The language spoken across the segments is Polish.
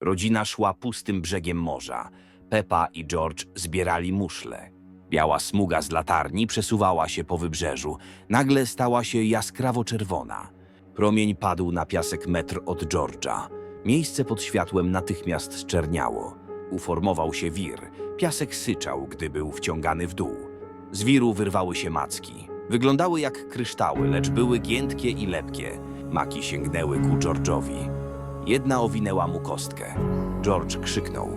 Rodzina szła pustym brzegiem morza. Pepa i George zbierali muszle. Biała smuga z latarni przesuwała się po wybrzeżu. Nagle stała się jaskrawo czerwona. Promień padł na piasek metr od George'a. Miejsce pod światłem natychmiast zczerniało. Uformował się wir. Piasek syczał, gdy był wciągany w dół. Z wiru wyrwały się macki. Wyglądały jak kryształy, lecz były giętkie i lepkie. Maki sięgnęły ku George'owi. Jedna owinęła mu kostkę. George krzyknął.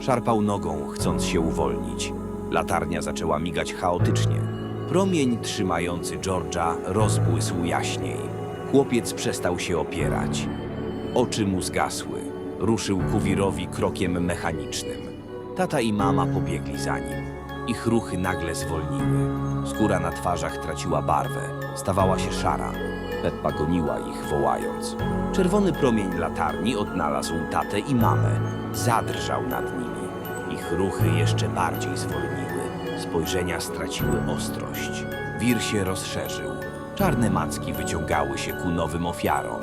Szarpał nogą, chcąc się uwolnić. Latarnia zaczęła migać chaotycznie. Promień trzymający George'a rozbłysł jaśniej. Chłopiec przestał się opierać. Oczy mu zgasły. Ruszył ku wirowi krokiem mechanicznym. Tata i mama pobiegli za nim. Ich ruchy nagle zwolniły. Skóra na twarzach traciła barwę. Stawała się szara. Peppa goniła ich, wołając. Czerwony promień latarni odnalazł tatę i mamę. Zadrżał nad nimi. Ich ruchy jeszcze bardziej zwolniły. Spojrzenia straciły ostrość. Wir się rozszerzył. Czarne macki wyciągały się ku nowym ofiarom.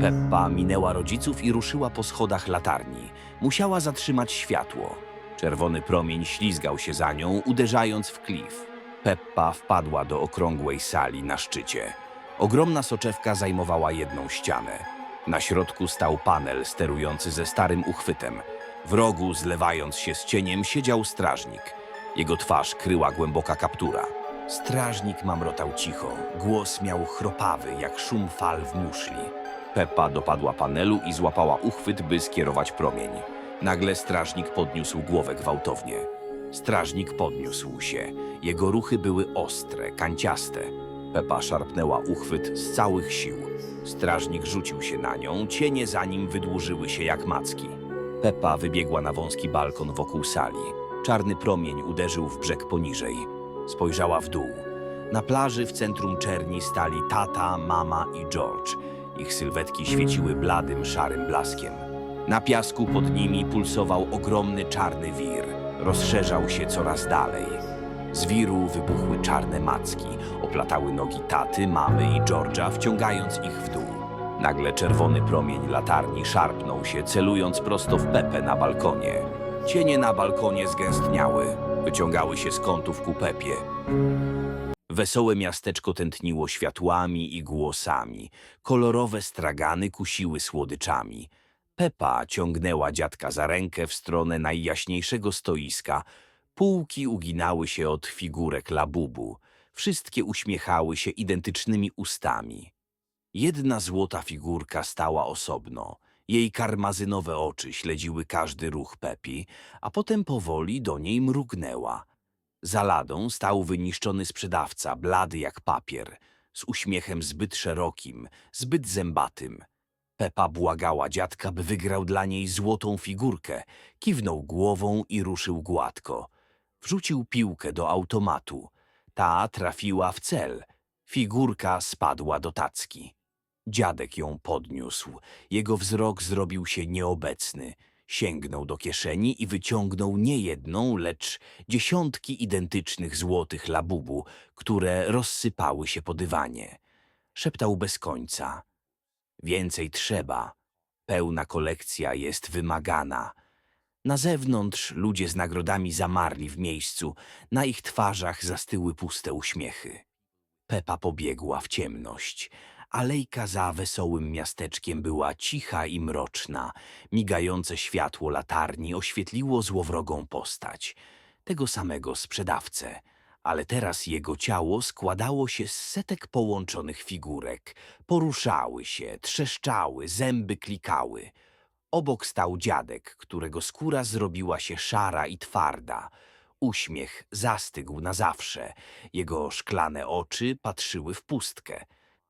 Peppa minęła rodziców i ruszyła po schodach latarni. Musiała zatrzymać światło. Czerwony promień ślizgał się za nią, uderzając w klif. Peppa wpadła do okrągłej sali na szczycie. Ogromna soczewka zajmowała jedną ścianę. Na środku stał panel sterujący ze starym uchwytem. W rogu, zlewając się z cieniem, siedział strażnik. Jego twarz kryła głęboka kaptura. Strażnik mamrotał cicho. Głos miał chropawy, jak szum fal w muszli. Peppa dopadła panelu i złapała uchwyt, by skierować promień. Nagle strażnik podniósł głowę gwałtownie. Strażnik podniósł się. Jego ruchy były ostre, kanciaste. Pepa szarpnęła uchwyt z całych sił. Strażnik rzucił się na nią, cienie za nim wydłużyły się jak macki. Pepa wybiegła na wąski balkon wokół sali. Czarny promień uderzył w brzeg poniżej. Spojrzała w dół. Na plaży w centrum czerni stali tata, mama i George. Ich sylwetki świeciły bladym, szarym blaskiem. Na piasku pod nimi pulsował ogromny czarny wir. Rozszerzał się coraz dalej. Z wiru wybuchły czarne macki, oplatały nogi taty, mamy i George'a, wciągając ich w dół. Nagle czerwony promień latarni szarpnął się, celując prosto w Pepę na balkonie. Cienie na balkonie zgęstniały, wyciągały się z kątów ku Pepie. Wesołe miasteczko tętniło światłami i głosami. Kolorowe stragany kusiły słodyczami. Pepa ciągnęła dziadka za rękę w stronę najjaśniejszego stoiska. Półki uginały się od figurek labubu. Wszystkie uśmiechały się identycznymi ustami. Jedna złota figurka stała osobno. Jej karmazynowe oczy śledziły każdy ruch Pepi, a potem powoli do niej mrugnęła. Za ladą stał wyniszczony sprzedawca, blady jak papier, z uśmiechem zbyt szerokim, zbyt zębatym. Pepa błagała dziadka, by wygrał dla niej złotą figurkę. Kiwnął głową i ruszył gładko. Wrzucił piłkę do automatu. Ta trafiła w cel. Figurka spadła do tacki. Dziadek ją podniósł. Jego wzrok zrobił się nieobecny. Sięgnął do kieszeni i wyciągnął nie jedną, lecz dziesiątki identycznych złotych labubu, które rozsypały się po dywanie. Szeptał bez końca. Więcej trzeba. Pełna kolekcja jest wymagana. Na zewnątrz ludzie z nagrodami zamarli w miejscu, na ich twarzach zastyły puste uśmiechy. Pepa pobiegła w ciemność. Alejka za wesołym miasteczkiem była cicha i mroczna. Migające światło latarni oświetliło złowrogą postać. Tego samego sprzedawcę. Ale teraz jego ciało składało się z setek połączonych figurek. Poruszały się, trzeszczały, zęby klikały. Obok stał dziadek, którego skóra zrobiła się szara i twarda. Uśmiech zastygł na zawsze. Jego szklane oczy patrzyły w pustkę.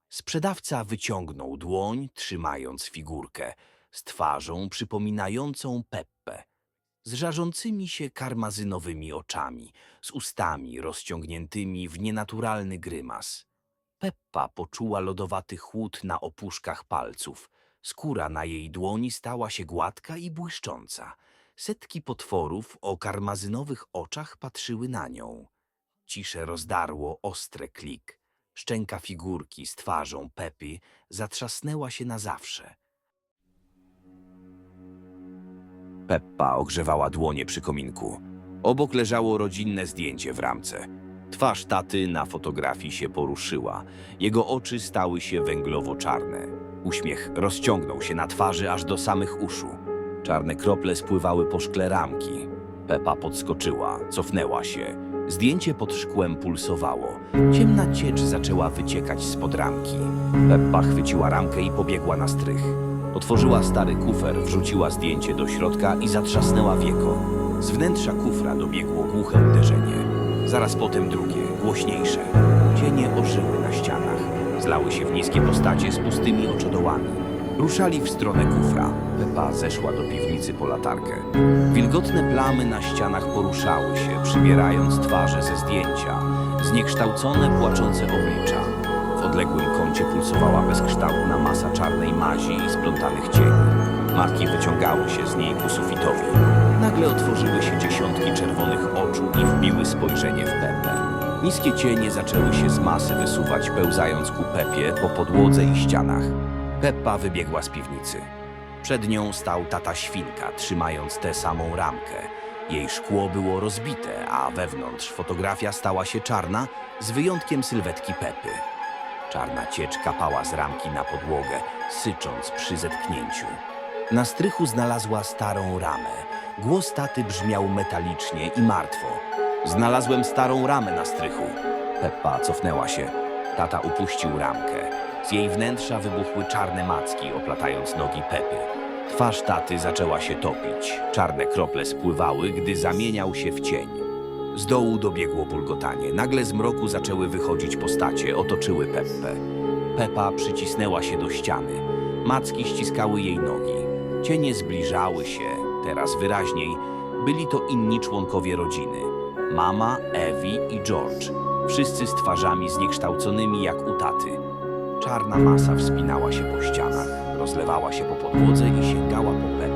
Sprzedawca wyciągnął dłoń, trzymając figurkę, z twarzą przypominającą Peppę, z żarzącymi się karmazynowymi oczami, z ustami rozciągniętymi w nienaturalny grymas. Peppa poczuła lodowaty chłód na opuszkach palców. Skóra na jej dłoni stała się gładka i błyszcząca. Setki potworów o karmazynowych oczach patrzyły na nią. Ciszę rozdarło ostre klik. Szczęka figurki z twarzą Pepy zatrzasnęła się na zawsze. Peppa ogrzewała dłonie przy kominku. Obok leżało rodzinne zdjęcie w ramce. Twarz taty na fotografii się poruszyła. Jego oczy stały się węglowo-czarne. Uśmiech rozciągnął się na twarzy aż do samych uszu. Czarne krople spływały po szkle ramki. Pepa podskoczyła, cofnęła się. Zdjęcie pod szkłem pulsowało. Ciemna ciecz zaczęła wyciekać spod ramki. Peppa chwyciła ramkę i pobiegła na strych. Otworzyła stary kufer, wrzuciła zdjęcie do środka i zatrzasnęła wieko. Z wnętrza kufra dobiegło głuche uderzenie. Zaraz potem drugie, głośniejsze. Cienie ożyły na ścianach. Zlały się w niskie postacie z pustymi oczodołami. Ruszali w stronę kufra. Pepa zeszła do piwnicy po latarkę. Wilgotne plamy na ścianach poruszały się, przybierając twarze ze zdjęcia. Zniekształcone, płaczące oblicza. W odległym kącie pulsowała bezkształtna masa czarnej mazi i splątanych cieni. Matki wyciągały się z niej ku sufitowi. Nagle otworzyły się dziesiątki czerwonych oczu i wbiły spojrzenie w Pepę. Niskie cienie zaczęły się z masy wysuwać, pełzając ku Pepie po podłodze i ścianach. Peppa wybiegła z piwnicy. Przed nią stał tata świnka, trzymając tę samą ramkę. Jej szkło było rozbite, a wewnątrz fotografia stała się czarna, z wyjątkiem sylwetki Pepy. Czarna ciecz kapała z ramki na podłogę, sycząc przy zetknięciu. Na strychu znalazła starą ramę. Głos taty brzmiał metalicznie i martwo. Znalazłem starą ramę na strychu. Peppa cofnęła się. Tata upuścił ramkę. Z jej wnętrza wybuchły czarne macki, oplatając nogi Pepy. Twarz taty zaczęła się topić. Czarne krople spływały, gdy zamieniał się w cień. Z dołu dobiegło bulgotanie. Nagle z mroku zaczęły wychodzić postacie, otoczyły Peppę. Pepa przycisnęła się do ściany. Macki ściskały jej nogi. Cienie zbliżały się, teraz wyraźniej. Byli to inni członkowie rodziny. Mama, Ewi i George. Wszyscy z twarzami zniekształconymi jak u taty. Czarna masa wspinała się po ścianach, rozlewała się po podłodze i sięgała po Peppę.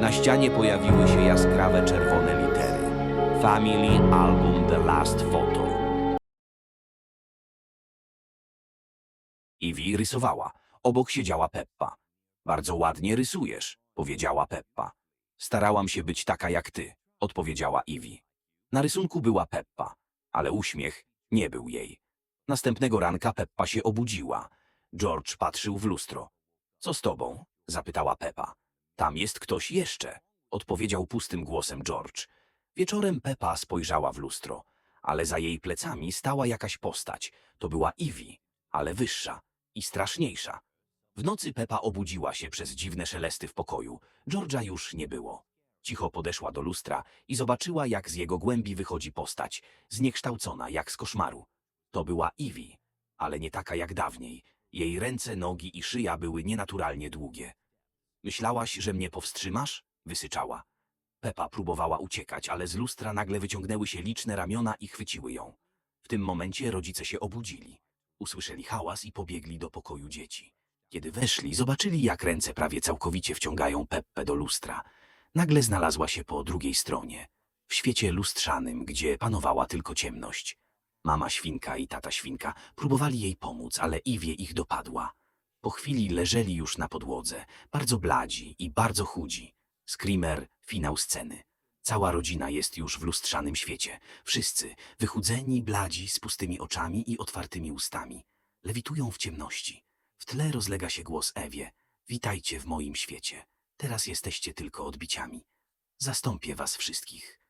Na ścianie pojawiły się jaskrawe czerwone litery. Family Album The Last Photo. Ivy rysowała. Obok siedziała Peppa. Bardzo ładnie rysujesz, powiedziała Peppa. Starałam się być taka jak ty, odpowiedziała Ivy. Na rysunku była Peppa, ale uśmiech nie był jej. Następnego ranka Peppa się obudziła. George patrzył w lustro. Co z tobą? zapytała Peppa. Tam jest ktoś jeszcze, odpowiedział pustym głosem George. Wieczorem Peppa spojrzała w lustro, ale za jej plecami stała jakaś postać. To była Ivy, ale wyższa i straszniejsza. W nocy Peppa obudziła się przez dziwne szelesty w pokoju. George'a już nie było. Cicho podeszła do lustra i zobaczyła, jak z jego głębi wychodzi postać, zniekształcona jak z koszmaru. To była Ivy, ale nie taka jak dawniej. Jej ręce, nogi i szyja były nienaturalnie długie. Myślałaś, że mnie powstrzymasz? Wysyczała. Pepa próbowała uciekać, ale z lustra nagle wyciągnęły się liczne ramiona i chwyciły ją. W tym momencie rodzice się obudzili. Usłyszeli hałas i pobiegli do pokoju dzieci. Kiedy weszli, zobaczyli, jak ręce prawie całkowicie wciągają Peppę do lustra. Nagle znalazła się po drugiej stronie, w świecie lustrzanym, gdzie panowała tylko ciemność. Mama świnka i tata świnka próbowali jej pomóc, ale Iwie ich dopadła. Po chwili leżeli już na podłodze, bardzo bladzi i bardzo chudzi. Screamer, finał sceny. Cała rodzina jest już w lustrzanym świecie. Wszyscy, wychudzeni, bladzi, z pustymi oczami i otwartymi ustami. Lewitują w ciemności. W tle rozlega się głos Ewie. Witajcie w moim świecie. Teraz jesteście tylko odbiciami. Zastąpię was wszystkich.